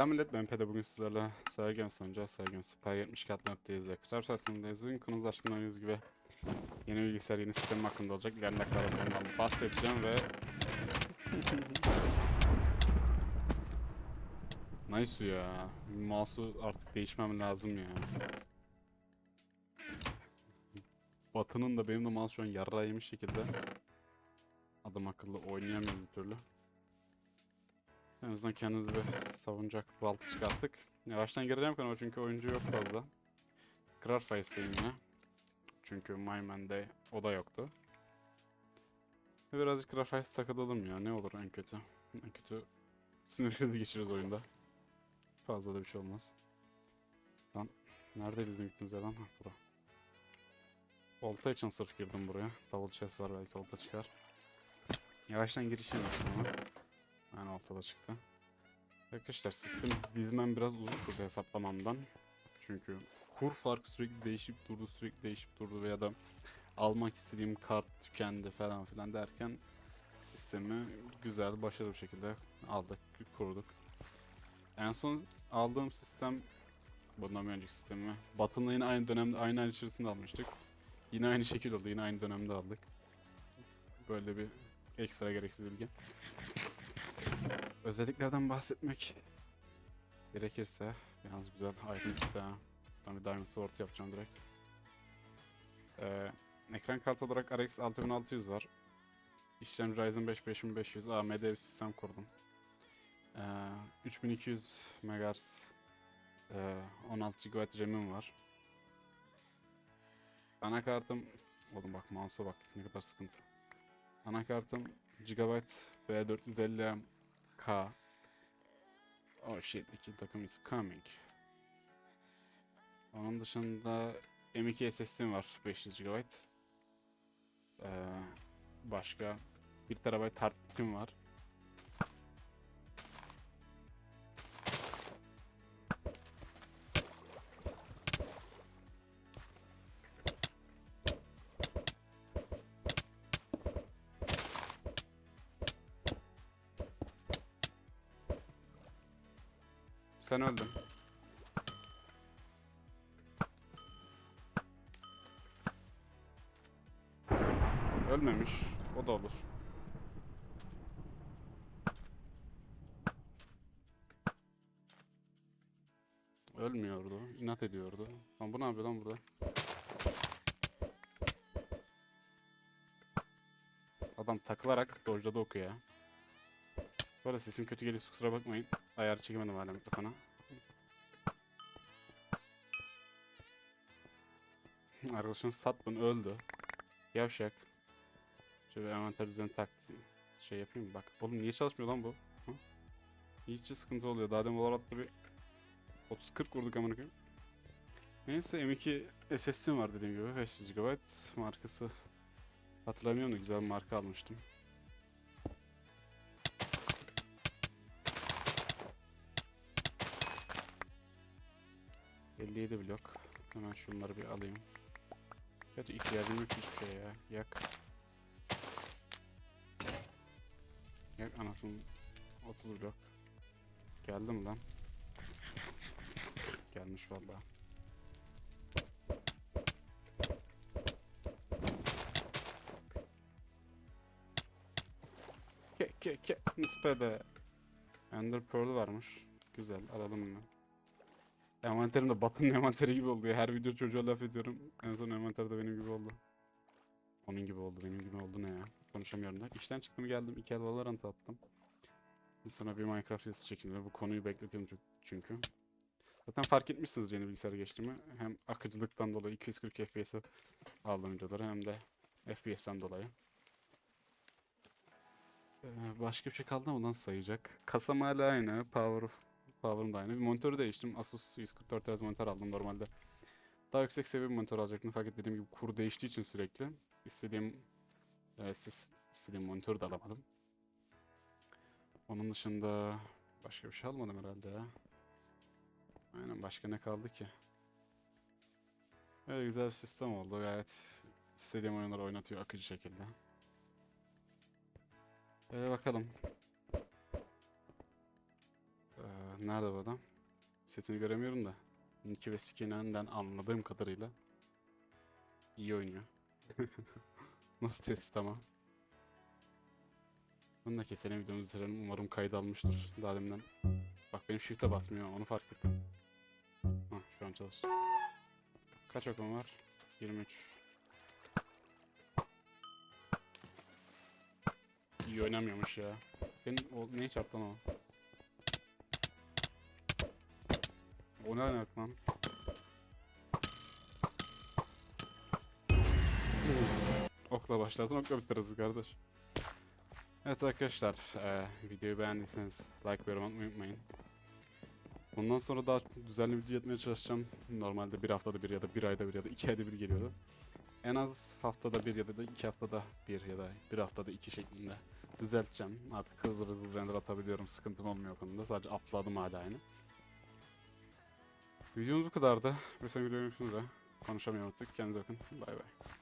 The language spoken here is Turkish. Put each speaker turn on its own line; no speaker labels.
millet ben Pede bugün sizlerle Sergen sunacağız. Sergen Super 70 kat noktayız ve kırar sesindeyiz. Bugün konumuz aşkın oyunuz gibi yeni bilgisayar yeni sistem hakkında olacak. İleride kalıplarından bahsedeceğim ve Nice ya. Mouse'u artık değişmem lazım ya. Batı'nın da benim de mouse şu an yarrağı yemiş şekilde adam akıllı oynayamıyorum bir türlü. En azından kendimizi bir savunacak baltı çıkarttık. Yavaştan gireceğim kanala çünkü oyuncu yok fazla. Kırar Face'deyim yine. Çünkü Myman'de o da yoktu. Birazcık Kırar Face takılalım ya. Ne olur en kötü. En kötü sinir krizi geçiririz oyunda. Fazla da bir şey olmaz. Lan neredeydi bizim gittiğimiz yerden? Ha bura. Olta için sırf girdim buraya. Double chest var belki olta çıkar. Yavaştan girişim yapayım ama. Yani oltada çıktı. Arkadaşlar sistem dizmem biraz uzun sürdü hesaplamamdan. Çünkü kur farkı sürekli değişip durdu, sürekli değişip durdu veya da almak istediğim kart tükendi falan filan derken sistemi güzel, başarılı bir şekilde aldık, kurduk. En son aldığım sistem bundan bir önceki sistemi Batı'nın yine aynı dönemde aynı ay içerisinde almıştık. Yine aynı şekil oldu, yine aynı dönemde aldık. Böyle bir ekstra gereksiz bilgi. Özelliklerden bahsetmek gerekirse yalnız güzel çıktı ha. Ben bir Diamond Sword yapacağım direkt. Ee, ekran kartı olarak RX 6600 var. İşlemci Ryzen 5 5500 AMD bir sistem kurdum. Ee, 3200 MHz e, 16 GB RAM'im var. Anakartım Oğlum bak mouse'a bak ne kadar sıkıntı. Anakartım GB B450M K. Oh shit, ikili takım is coming. Onun dışında M2 SSD'm var 500 GB. Ee, başka 1 TB hard disk'im var. Sen öldün. Ölmemiş. O da olur. Ölmüyordu. inat ediyordu. Lan bu ne yapıyor lan burada? Adam takılarak dojladı oku ya. Bu arada sesim kötü geliyor kusura bakmayın. Ayar çekemedim hala mikrofona. Arkadaşın sattın öldü. Yavşak. Şöyle envanter düzen taktı. Şey yapayım mı? Bak. Oğlum niye çalışmıyor lan bu? Hı? Sıkıntı oluyor. Daha demin Valorant'ta bir 30-40 vurduk amına. Neyse M2 SSD'm var dediğim gibi 500 GB markası hatırlamıyorum da güzel bir marka almıştım. ...57 blok. Hemen şunları bir alayım. Gerçi ihtiyacım yok hiçbir şey ya. Yak. Yak anasını 30 blok. Geldi mi lan? Gelmiş vallahi. Ke ke ke nispede. Ender Pearl varmış. Güzel alalım bunu. Envanterim de Batı'nın envanteri gibi oldu ya. Her video çocuğa laf ediyorum. En son envanter de benim gibi oldu. Onun gibi oldu. Benim gibi oldu ne ya. Konuşamıyorum da. İşten çıktım geldim. iki Valorant attım. Sonra bir Minecraft yazısı ve Bu konuyu bekletiyorum çü- çünkü. Zaten fark etmişsiniz yeni bilgisayara geçtiğimi. Hem akıcılıktan dolayı 240 FPS'e aldım videoları hem de FPS'ten dolayı. Ee, başka bir şey kaldı mı lan sayacak? Kasam hala aynı. Power Power'ım da aynı. Bir monitörü değiştim. Asus 144 Hz monitör aldım normalde. Daha yüksek seviye bir monitör alacaktım fakat dediğim gibi kur değiştiği için sürekli istediğim e, siz istediğim monitörü de alamadım. Onun dışında başka bir şey almadım herhalde ya. Aynen başka ne kaldı ki? Öyle güzel bir sistem oldu. Gayet istediğim oyunları oynatıyor akıcı şekilde. Ee, bakalım. Nerede bu adam? Setini göremiyorum da. Nicky ve Skinner'den anladığım kadarıyla iyi oynuyor. Nasıl tespit ama? Bunu da keselim videomuzu bitirelim. Umarım kaydı almıştır daha deminden. Bak benim shift'e basmıyor onu fark ettim. Hah şu an çalıştı. Kaç okum var? 23. İyi oynamıyormuş ya. Benim o ne çarptı lan o? O ne alaka lan? Okla başlardın okla bitiririz kardeş. Evet arkadaşlar eee, videoyu beğendiyseniz like ve yorum unutmayın. Bundan sonra daha düzenli video etmeye çalışacağım. Normalde bir haftada bir ya da bir ayda bir ya da iki ayda bir geliyordu. En az haftada bir ya da iki haftada bir ya da bir haftada iki şeklinde düzelteceğim. Artık hızlı hızlı render atabiliyorum. Sıkıntım olmuyor konuda. Sadece upload'ım hala aynı. Videomuz bu kadardı. Bir sonraki konuşamıyorum artık. Kendinize bakın. Bay bay.